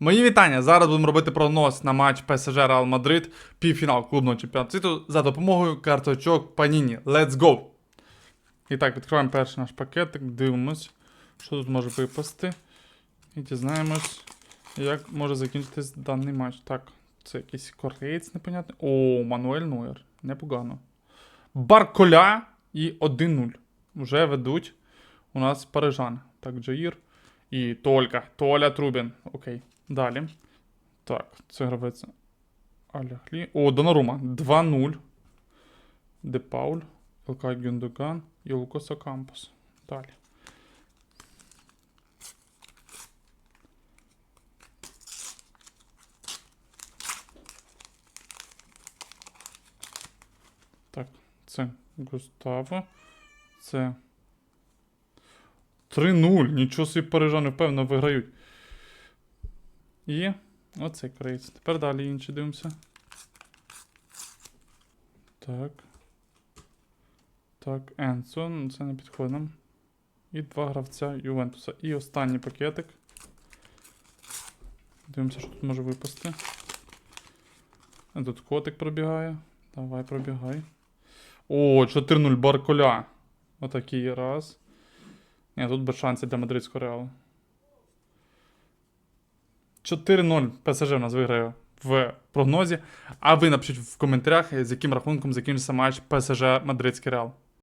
Мої вітання. Зараз будемо робити прогноз на матч ПСЖ Реал Мадрид, півфінал клубного чемпіонату світу за допомогою карточок Panini. Let's go! І так, відкриваємо перший наш пакетик, дивимось, що тут може випасти. І дізнаємось, як може закінчитись даний матч. Так, це якийсь кореєць непонятний. О, Мануель Нойер. Непогано. Барколя і 1-0. Вже ведуть у нас парижани. Так, Джаїр. І Толька. Толя Трубін. Окей. Далі. Так, це гравець. Аляхлі. О, Донарума. 2-0. Де Пауль. Ілкай Гюндоган і Лукоса Кампус. Далі. Так, це Густаво. Це 3-0. Нічого собі парижани впевнено виграють. І оцей кореєць. Тепер далі інші дивимося. Так. Так, Енсо, ну це не підходить. І два гравця Ювентуса. І останній пакетик. Дивимося, що тут може випасти. Тут котик пробігає. Давай, пробігай. О, 4-0 Барколя. Отакий раз. Ні, тут без шансів для мадридського реалу. 4-0 ПСЖ у нас виграє в прогнозі. А ви напишіть в коментарях, з яким рахунком закінчиться матч ПСЖ Мадридський Реал.